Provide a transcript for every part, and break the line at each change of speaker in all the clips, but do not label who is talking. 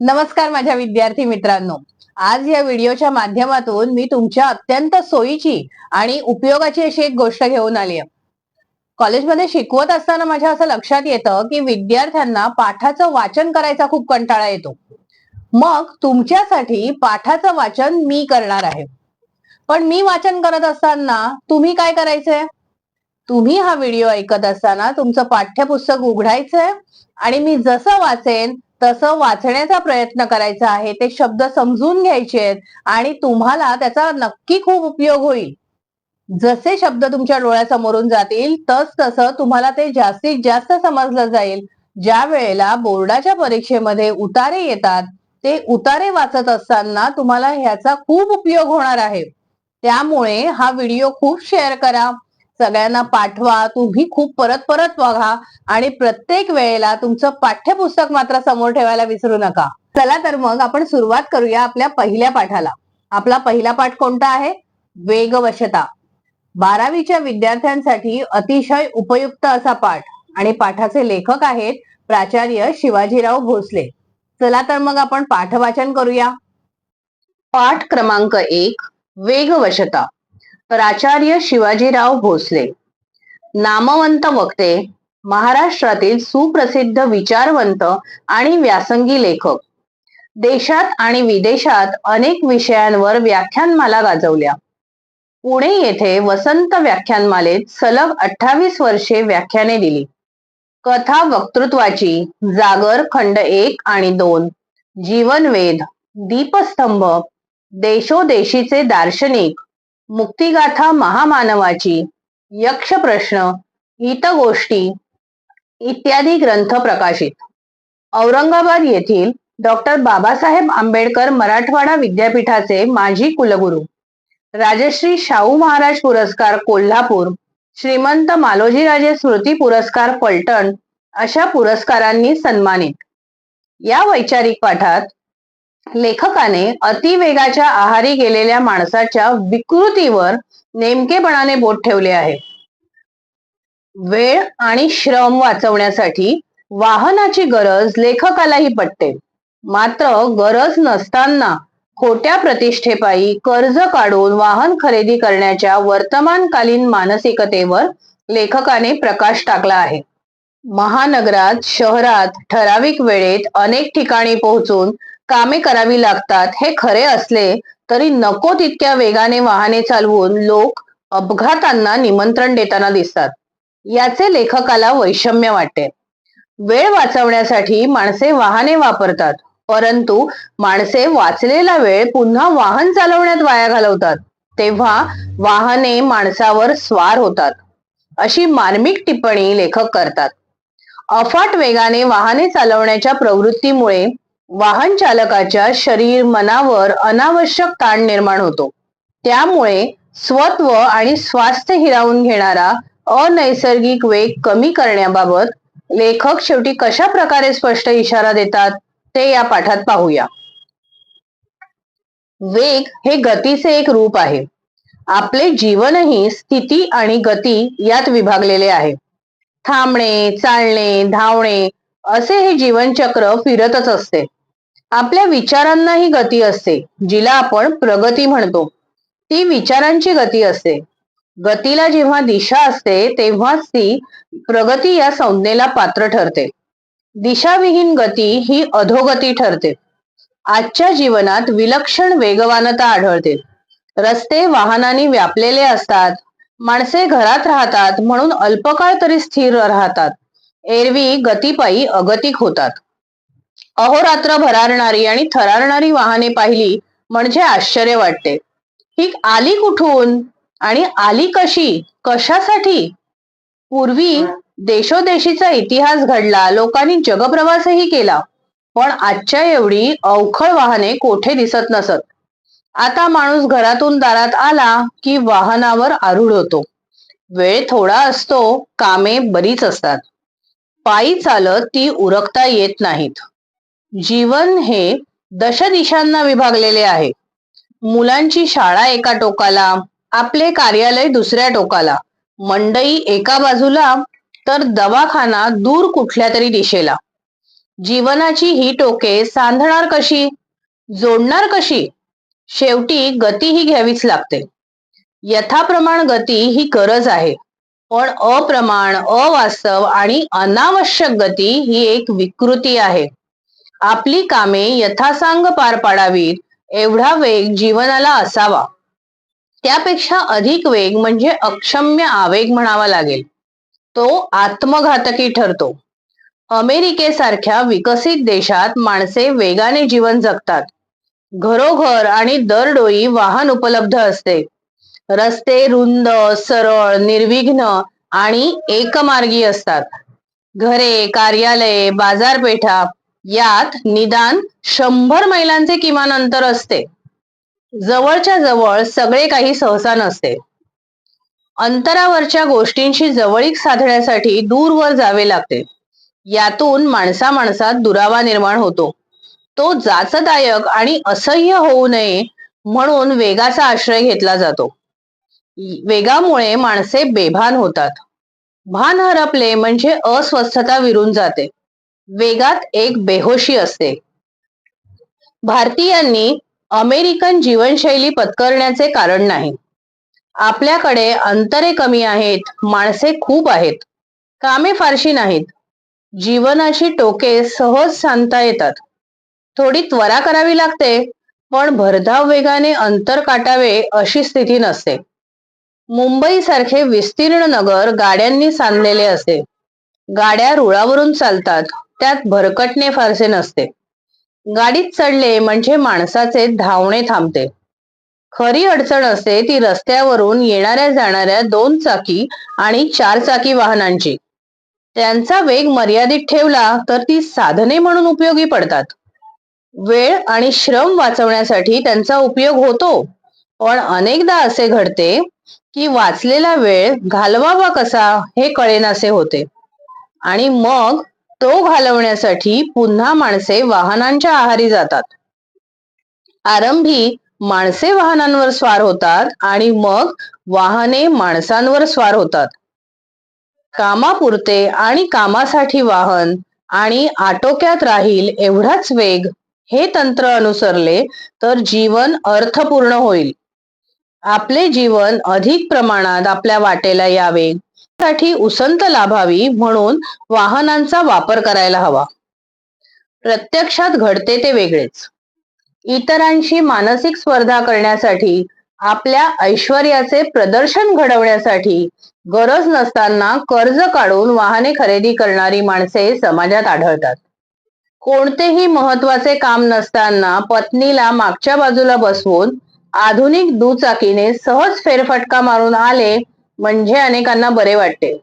नमस्कार माझ्या विद्यार्थी मित्रांनो. आज या व्हिडिओच्या माध्यमातून मी तुमच्या अत्यंत सोयीची आणि उपयोगाची अशी एक गोष्ट घेऊन आली आहे. कॉलेजमध्ये शिकवत असताना माझ्या असं लक्षात येतं की विद्यार्थ्यांना पाठाचं वाचन करायचा खूप कंटाळा येतो. मग तुमच्यासाठी पाठाचं वाचन मी करणार आहे. पण मी वाचन करत असताना तुम्ही काय करायचंय? तुम्ही हा व्हिडिओ ऐकत असताना तुमचं पाठ्यपुस्तक उघडायचंय आणि मी जसं वाचेन तसं वाचण्याचा प्रयत्न करायचा आहे. ते शब्द समजून घ्यायचे आहेत आणि तुम्हाला त्याचा नक्की खूप उपयोग होईल. जसे शब्द तुमच्या डोळ्यासमोरून जातील तस तसं तुम्हाला ते जास्तीत जास्त समजलं जाईल. ज्या वेळेला बोर्डाच्या परीक्षेमध्ये उतारे येतात ते उतारे वाचत असताना तुम्हाला ह्याचा खूप उपयोग होणार आहे. त्यामुळे हा व्हिडिओ खूप शेअर करा. सगळ्यांना पाठवा तुम्ही खूप परत परत बघा आणि प्रत्येक वेळेला तुमचं पाठ्यपुस्तक मात्र समोर ठेवायला विसरू नका. चला तर मग आपण सुरुवात करूया आपल्या पहिल्या पाठाला. आपला पहिला पाठ कोणता आहे? वेगवशता बारावीच्या विद्यार्थ्यांसाठी अतिशय उपयुक्त असा पाठ आणि पाठाचे लेखक आहेत प्राचार्य शिवाजीराव भोसले. चला तर मग आपण पाठ वाचन करूया. पाठ क्रमांक एक वेगवशता प्राचार्य शिवाजीराव भोसले. नामवंत वक्ते महाराष्ट्रातील सुप्रसिद्ध विचारवंत आणि व्यासंगी लेखक. देशात आणि विदेशात अनेक विषयांवर व्याख्यानमाला गाजवल्या. पुणे येथे वसंत व्याख्यानमालेत सलग अठ्ठावीस वर्षे व्याख्याने दिली. कथा वक्तृत्वाची जागर खंड एक आणि दोन जीवनवेध दीपस्तंभ देशोदेशीचे दार्शनिक मुक्तिगाथा महामानवाची यक्ष प्रश्न हितगोष्टी इत्यादी ग्रंथ प्रकाशित. औरंगाबाद येथील डॉक्टर बाबासाहेब आंबेडकर मराठवाडा विद्यापीठाचे माजी कुलगुरू राजश्री शाहू महाराज पुरस्कार कोल्हापूर श्रीमंत मालोजीराजे स्मृती पुरस्कार पलटण अशा पुरस्कारांनी सन्मानित. या वैचारिक पाठात लेखकाने अतिवेगाच्या आहारी गेलेल्या माणसाच्या विकृतीवर नेमकेपणाने बोट ठेवले आहे. वेळ आणि श्रम वाचवण्यासाठी वाहनाची गरज लेखकालाही पटते. मात्र गरज नसताना खोट्या प्रतिष्ठेपायी कर्ज काढून वाहन खरेदी करण्याच्या वर्तमानकालीन मानसिकतेवर लेखकाने प्रकाश टाकला आहे. महानगरात शहरात ठराविक वेळेत अनेक ठिकाणी पोहोचून कामे करावी लागतात. हे खरे असले तरी नको तितक्या वेगाने वाहने चालवून लोक अपघातांना निमंत्रण देताना दिसतात. याचे लेखकाला वैषम्य वाटते वेळ वाचवण्यासाठी माणसे वाहने वापरतात परंतु माणसे वाचलेला वेळ पुन्हा वाहन चालवण्यात वाया घालवतात तेव्हा वाहने माणसावर स्वार होतात अशी मार्मिक टिप्पणी लेखक करतात. अफाट वेगाने वाहने चालवण्याच्या प्रवृत्तीमुळे वाहन चालकाच्या शरीर मनावर अनावश्यक ताण निर्माण होतो. त्यामुळे स्वत्व आणि स्वास्थ्य हिरावून घेणारा अनैसर्गिक वेग कमी करण्याबाबत लेखक शेवटी कशा प्रकारे स्पष्ट इशारा देतात ते या पाठात पाहूया. वेग हे गतीचे एक रूप आहे. आपले जीवनही स्थिती आणि गती यात विभागलेले आहे. थांबणे चालणे धावणे असे हे जीवनचक्र फिरतच असते. आपल्या विचारांनाही गती असते जिला आपण प्रगती म्हणतो. ती विचारांची गती असते. गतीला जेव्हा दिशा असते तेव्हाच ती प्रगती या संज्ञेला पात्र ठरते. दिशाविहीन गती ही अधोगती ठरते. आजच्या जीवनात विलक्षण वेगवानता आढळते. रस्ते वाहनांनी व्यापलेले असतात माणसे घरात राहतात म्हणून अल्पकाळ तरी स्थिर राहतात. एरवी गतीपायी अगतिक होतात. अहोरात्र भरारणारी आणि थरारणारी वाहने पाहिली म्हणजे आश्चर्य वाटते. ही आली कुठून? आणि आली कशी? कशासाठी? पूर्वी देशोदेशीचा इतिहास घडला लोकांनी जगप्रवासही केला पण आजच्या एवढी अवखळ वाहने कोठे दिसत नसत. आता माणूस घरातून दारात आला की वाहनावर आरूढ होतो. वेळ थोडा असतो कामे बरीच असतात. पायी चालत ती उरकता येत नाहीत. जीवन हे दश दिशांना विभागलेले आहे. मुलांची शाळा एका टोकाला आपले कार्यालय दुसऱ्या टोकाला मंडई एका बाजूला तर दवाखाना दूर कुठल्या तरी दिशेला. जीवनाची ही टोके सांधणार कशी? जोडणार कशी? शेवटी गती ही घ्यावीच लागते. यथाप्रमाण गती ही गरज आहे. पण अप्रमाण अवास्तव आणि अनावश्यक गती ही एक विकृती आहे. आपली कामे यथासांग पार पाडावीत एवढा वेग जीवनाला असावा. त्यापेक्षा अधिक वेग म्हणजे अक्षम्य आवेग म्हणावा लागेल. तो आत्मघातकी ठरतो. अमेरिकेसारख्या विकसित देशात माणसे वेगाने जीवन जगतात. घरोघर आणि दरडोई वाहन उपलब्ध असते. रस्ते रुंद सरळ निर्विघ्न आणि एकमार्गी असतात. घरे कार्यालये बाजारपेठा यात निदान शंभर मैलांचे किमान अंतर असते. जवळच्या जवळ सगळे काही सहसा नसते. अंतरावरच्या गोष्टींशी जवळीक साधण्यासाठी दूरवर जावे लागते. यातून माणसा माणसात दुरावा निर्माण होतो. तो जाचदायक आणि असह्य होऊ नये म्हणून वेगाचा आश्रय घेतला जातो. वेगामुळे माणसे बेभान होतात. भान हरपले म्हणजे अस्वस्थता विरून जाते. वेगात एक बेहोशी असते. भारतीयांनी अमेरिकन जीवनशैली पत्करण्याचे कारण नाही. आपल्याकडे अंतरे कमी आहेत माणसे खूप आहेत कामे फारशी नाहीत. जीवनाची टोके सहज सांगता येतात. थोडी त्वरा करावी लागते पण भरधाव वेगाने अंतर काटावे अशी स्थिती नसते. मुंबई सारखे विस्तीर्ण नगर गाड्यांनी सांधलेले असते गाड्या रुळावरून चालतात. त्यात भरकटणे फारसे नसते. गाडीत चढले म्हणजे माणसाचे धावणे थांबते. खरी अडचण असते ती रस्त्यावरून येणाऱ्या जाणाऱ्या दोन चाकी आणि चार चाकी वाहनांची. त्यांचा वेग मर्यादित ठेवला तर ती साधने म्हणून उपयोगी पडतात. वेळ आणि श्रम वाचवण्यासाठी त्यांचा उपयोग होतो. पण अनेकदा असे घडते की वाचलेला वेळ घालवावा कसा हे कळेनासे होते. आणि मग तो घालवण्यासाठी पुन्हा माणसे वाहनांच्या आहारी जातात. आरंभी माणसे वाहनांवर स्वार होतात आणि मग वाहने माणसांवर स्वार होतात. कामापुरते आणि कामासाठी वाहन आणि आटोक्यात राहील एवढाच वेग हे तंत्र अनुसरले तर जीवन अर्थपूर्ण होईल. आपले जीवन अधिक प्रमाणात आपल्या वाटेला यावे. साठी उसंत लाभावी म्हणून वाहनांचा वापर करायला हवा. प्रत्यक्षात घडते ते वेगळेच. इतरांशी मानसिक स्पर्धा करण्यासाठी आपल्या ऐश्वर्याचे प्रदर्शन घडवण्यासाठी गरज नसताना कर्ज काढून वाहने खरेदी करणारी माणसे समाजात आढळतात. कोणतेही महत्त्वाचे काम नसताना पत्नीला मागच्या बाजूला बसवून आधुनिक दुचाकीने सहज फेरफटका मारून आले म्हणजे अनेकांना बरे वाटते.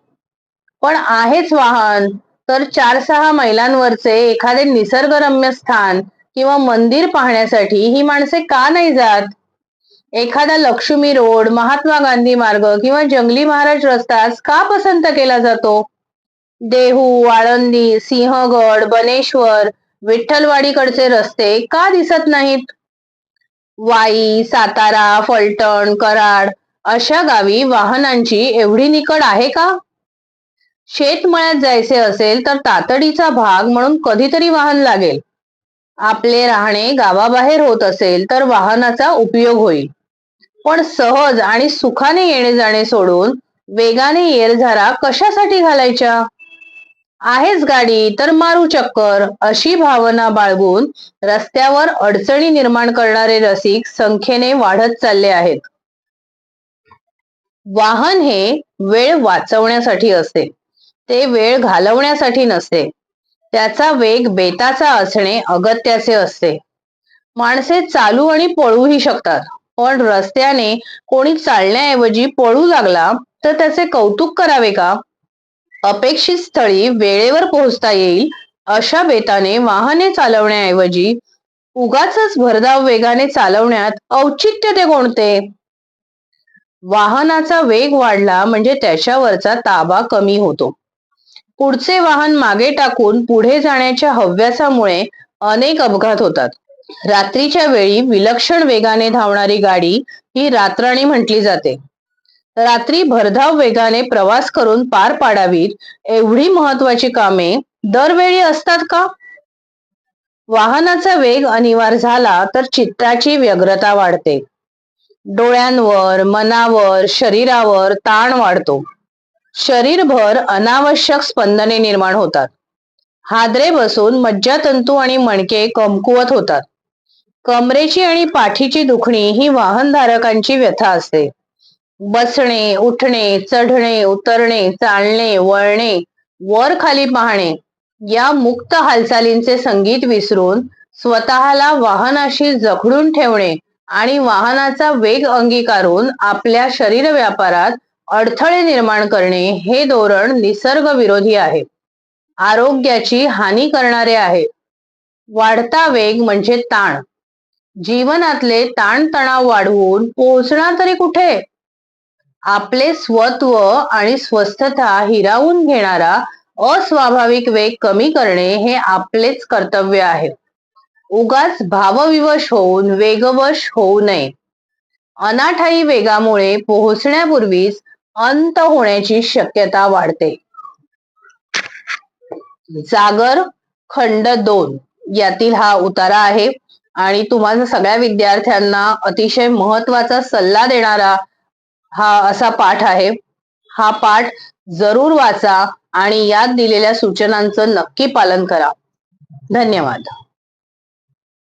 पण आहेच वाहन तर चार सहा मैलांवरचे एखादे निसर्गरम्य स्थान किंवा मंदिर पाहण्यासाठी ही माणसे का नाही जात? एखादा लक्ष्मी रोड महात्मा गांधी मार्ग किंवा जंगली महाराज रस्ताच का पसंत केला जातो? देहू आळंदी सिंहगड बनेश्वर विठ्ठलवाडीकडचे रस्ते का दिसत नाहीत? वाई सातारा फलटण कराड अशा गावी वाहनांची एवढी निकड आहे का? शेतमळ्यात जायचे असेल तर तातडीचा भाग म्हणून कधीतरी वाहन लागेल. आपले राहणे गावाबाहेर होत असेल तर वाहनाचा उपयोग होईल. पण सहज आणि सुखाने येणे जाणे सोडून वेगाने येरझारा कशासाठी घालायच्या? आहेच गाडी तर मारू चक्कर अशी भावना बाळगून रस्त्यावर अडचणी निर्माण करणारे रसिक संख्येने वाढत चालले आहेत. वाहन हे वेळ वाचवण्यासाठी असते. ते वेळ घालवण्यासाठी नसते. त्याचा वेग बेताचा असणे अगत्याचे असते. माणसे चालू आणि पळूही शकतात पण रस्त्याने कोणी चालण्याऐवजी पळू लागला तर त्याचे कौतुक करावे का? अपेक्षित स्थळी वेळेवर पोहोचता येईल अशा बेताने वाहने चालवण्याऐवजी उगाच भरधाव वेगाने चालवण्यात औचित्य ते कोणते? वाहनाचा वेग वाढला म्हणजे त्याच्यावरचा ताबा कमी होतो. पुढचे वाहन मागे टाकून पुढे जाण्याच्या हव्यासामुळे अनेक अपघात होतात. रात्रीच्या वेळी विलक्षण वेगाने धावणारी गाडी ही रात्राणी म्हटली जाते. रात्री भरधाव वेगाने प्रवास करून पार पाडावीत एवढी महत्वाची कामे दरवेळी असतात का? वाहनाचा वेग अनिवार्य झाला तर चित्ताची व्यग्रता वाढते. डोळ्यांवर मनावर शरीरावर ताण वाढतो. शरीरभर अनावश्यक स्पंदने निर्माण होतात. हादरे बसून मज्जातंतू आणि मणके कमकुवत होतात. कमरेची आणि पाठीची दुखणी ही वाहनधारकांची व्यथा असते. बसणे उठणे चढणे उतरणे चालणे वळणे वर खाली पाहणे या मुक्त हालचालींचे संगीत विसरून स्वतःला वाहनाशी जखडून ठेवणे आणि वाहनाचा वेग अंगीकारून आपल्या शरीर व्यापारात अडथळे निर्माण करणे हे धोरण निसर्ग विरोधी आहे. आरोग्याची हानी करणारे आहे. वाढता वेग म्हणजे ताण. जीवनातले ताणतणाव वाढवून पोहोचणार तरी कुठे? आपले स्वत्व आणि स्वस्थता हिरावून घेणारा अस्वाभाविक वेग कमी करणे हे आपलेच कर्तव्य आहे. उगाच भावविवश होऊन वेगवश होऊ नये. अनाठाई वेगामुळे पोहोचण्यापूर्वीच अंत होण्याची शक्यता वाढते. जागर खंड दोन यातील हा उतारा आहे आणि तुम्हाला सगळ्या विद्यार्थ्यांना अतिशय महत्त्वाचा सल्ला देणारा हा असा पाठ आहे. हा पाठ जरूर वाचा आणि यात दिलेल्या सूचनांचं नक्की पालन करा. धन्यवाद.